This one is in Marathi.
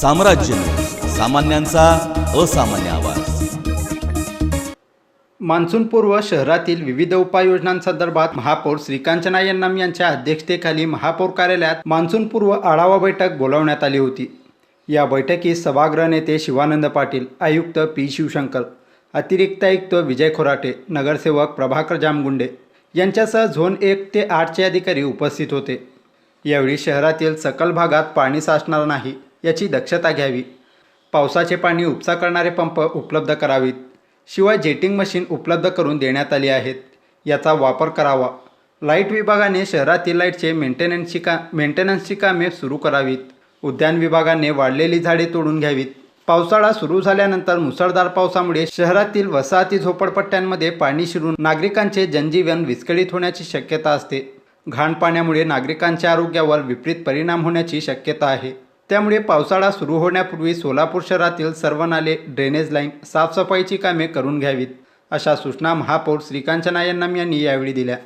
साम्राज्य सामान्यांचा असामान्य आवाज. मान्सूनपूर्व शहरातील विविध उपाययोजनांसंदर्भात महापौर श्रीकांचना यन्नम यांच्या अध्यक्षतेखाली महापौर कार्यालयात मान्सूनपूर्व आढावा बैठक बोलावण्यात आली होती. या बैठकीत सभागृह नेते शिवानंद पाटील आयुक्त पी शिवशंकर अतिरिक्त आयुक्त विजय खोराटे नगरसेवक प्रभाकर जामगुंडे यांच्यासह झोन एक ते आठचे अधिकारी उपस्थित होते. यावेळी शहरातील सकल भागात पाणी साचणार नाही याची दक्षता घ्यावी. पावसाचे पाणी उपसा करणारे पंप उपलब्ध करावीत. शिवाय जेटिंग मशीन उपलब्ध करून देण्यात आली आहेत. याचा वापर करावा. लाइट विभागाने शहरातील लाईटचे मेंटेनन्सची का मेंटेनन्सची कामे सुरू करावीत. उद्यान विभागाने वाढलेली झाडे तोडून घ्यावीत. पावसाळा सुरू झाल्यानंतर मुसळधार पावसामुळे शहरातील वसाहती झोपडपट्ट्यांमध्ये पाणी शिरून नागरिकांचे जनजीवन विस्कळीत होण्याची शक्यता असते. घाण पाण्यामुळे नागरिकांच्या आरोग्यावर विपरीत परिणाम होण्याची शक्यता आहे. त्यामुळे पावसाळा सुरू होण्यापूर्वी सोलापूर शहरातील सर्व नाले ड्रेनेज लाईन साफसफाईची कामे करून घ्यावीत अशा सूचना महापौर श्रीकांचना यन्नम यांनी यावेळी दिल्या.